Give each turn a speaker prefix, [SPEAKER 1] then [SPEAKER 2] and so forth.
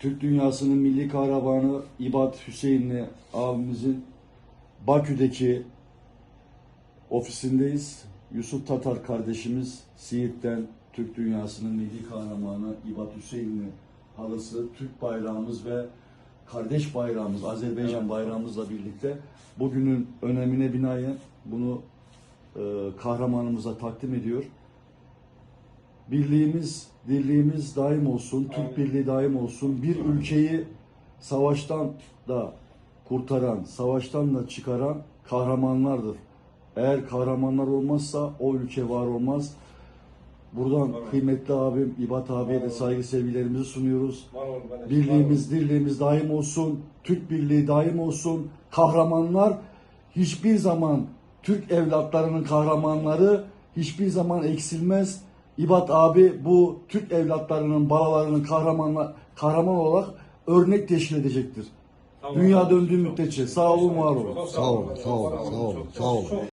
[SPEAKER 1] Türk dünyasının milli kahramanı İbat Hüseyinli abimizin Bakü'deki ofisindeyiz. Yusuf Tatar kardeşimiz Siirt'ten Türk dünyasının milli kahramanı İbat Hüseyinli halası Türk bayrağımız ve kardeş bayrağımız Azerbaycan bayrağımızla birlikte bugünün önemine binaen bunu e, kahramanımıza takdim ediyor. Birliğimiz, dirliğimiz daim olsun, Türk birliği daim olsun. Bir ülkeyi savaştan da kurtaran, savaştan da çıkaran kahramanlardır. Eğer kahramanlar olmazsa o ülke var olmaz. Buradan kıymetli abim İbat abiye de saygı sevgilerimizi sunuyoruz.
[SPEAKER 2] Var kardeşim,
[SPEAKER 1] Birliğimiz, dirliğimiz daim olsun. Türk birliği daim olsun. Kahramanlar hiçbir zaman Türk evlatlarının kahramanları hiçbir zaman eksilmez. İbat abi bu Türk evlatlarının, balalarının kahramanla, kahraman olarak örnek teşkil edecektir.
[SPEAKER 2] Tamam.
[SPEAKER 1] Dünya döndüğü müddetçe. Sağ olun, var olun.
[SPEAKER 3] Sağ olun, sağ olun, sağ olun, sağ olun.